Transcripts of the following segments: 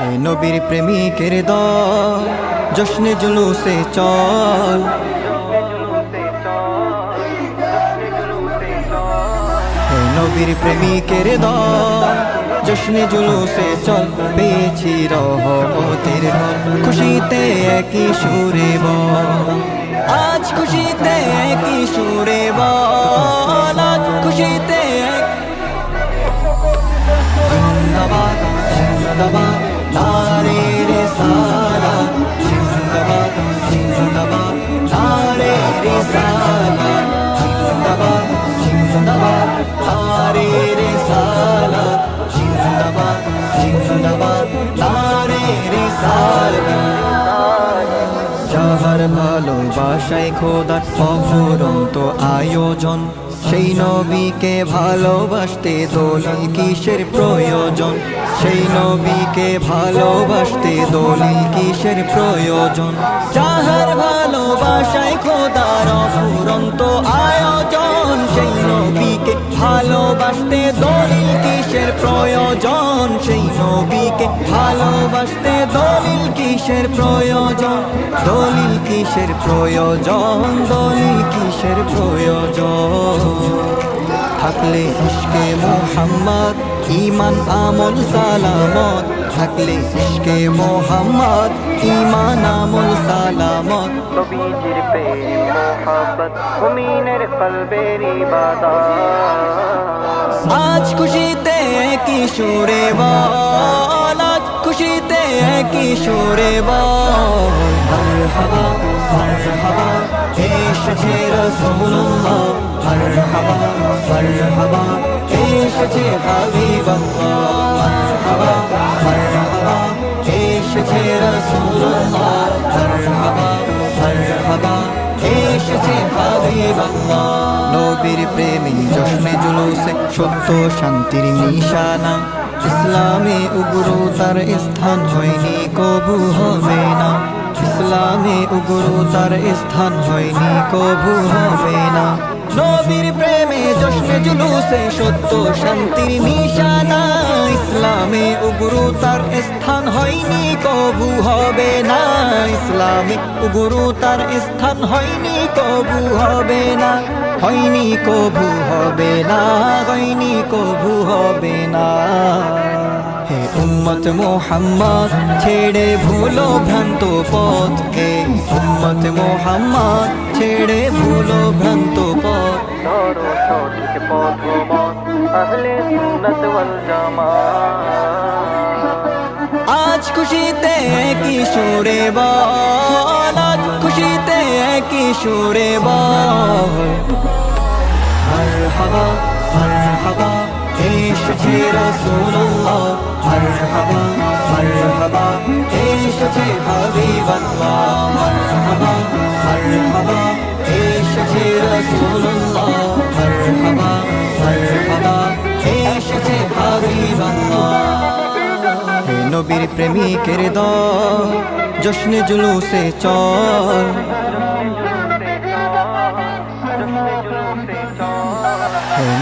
নবীর প্রেমিকের দল, জশ্নে জুলুসে চল। নবীর প্রেমিকের দল, জশ্নে জুলুসে চল। পেয়েছি রহমতের ঢল, খুশিতে একই সুরে বল। আজ খুশিতে একই সুরে বল, আজ খুশিতে এক জিন্দাবাদ। যাহার ভালোবাসায় খোদার অফুরন্ত আয়োজন, সেই নবীকে ভালোবাসতে দলিল কিসের প্রয়োজন? সেই নবীকে ভালোবাসতে দলিল কিসের প্রয়োজন? যাহার ভালোবাসায় খোদার অফুরন্ত আয়োজন, সেই নবীকে ভালোবাসতে দলিল কিসের প্রয়োজন? সেই নবীকে ভালোবাসতে দলিল কিসের প্রয়োজন? দলিল কিসের প্রয়োজন? দলিল কিসের প্রয়োজন? থাকলে ইশকে মোহাম্মদ ইমান আমল সালামত। থাকলে ইশকে মোহাম্মদ ইমান আমল সালামত। নবীজির প্রেম মোহাব্বত মুমিনের কলবের ইবাদত। আজ খুশিতে কি সুরে বল? আজ খুশিতে কি সুরে বল। মারহাবা মারহাবা এসেছে রাসূলুল্লাহ। মারহাবা মারহাবা এসেছে হাবিবাল্লাহ। মারহাবা মারহাবা এসেছে রাসূলুল্লাহ। মারহাবা মারহাবা এসেছে হাবিবাল্লাহ। নবীর প্রেমী, জশ্নে জুলুসে সত্য, শান্তির নিশানা। ইসলামে উগ্রতার স্থান হয়নি, কবু হবে না। ইসলামে উগ্রতার স্থান হয়নি, কবু হবে না। নবীর প্রেমে জশ্নে জুলুসে সত্য শান্তির নিশানা। ইসলামে উগ্রতার স্থান হয়নি, কবু হবে না। ইসলামে উগ্রতার স্থান হয়নি, কবু হবে না। হয়নি, কবু হবে না, হয়নি, কবু হবে না। উম্মত মোহাম্মদ ছেড়ে ভুলো ভ্রান্ত পথ হে উম্মত মোহাম্মদ ছেড়ে ভুলো ভ্রান্ত পথ। ধরো সঠিক পথ মত আহলে সুন্নাত ওয়াল জামাত। আজ খুশিতে কি সুরে বল আজ খুশিতে কি সুরে বল। মারহাবা মারহাবা এসেছে রাসূলুল্লাহ। মারহাবা মারহাবা। এসেছে হাবিবাল্লাহ। মারহাবা মারহাবা। এসেছে রাসূলুল্লাহ। মারহাবা মারহাবা। এসেছে হাবিবাল্লাহ। নবীর প্রেমিকের দল, জশ্নে জুলুসে চল।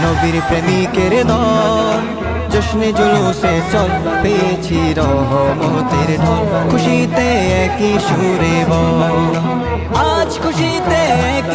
নবীর প্রেমিকের দল। জশ্নে জুলুসে চল পেয়েছি রহমতের ঢল। খুশিতে একই সুরে বল। আজ খুশিতে একই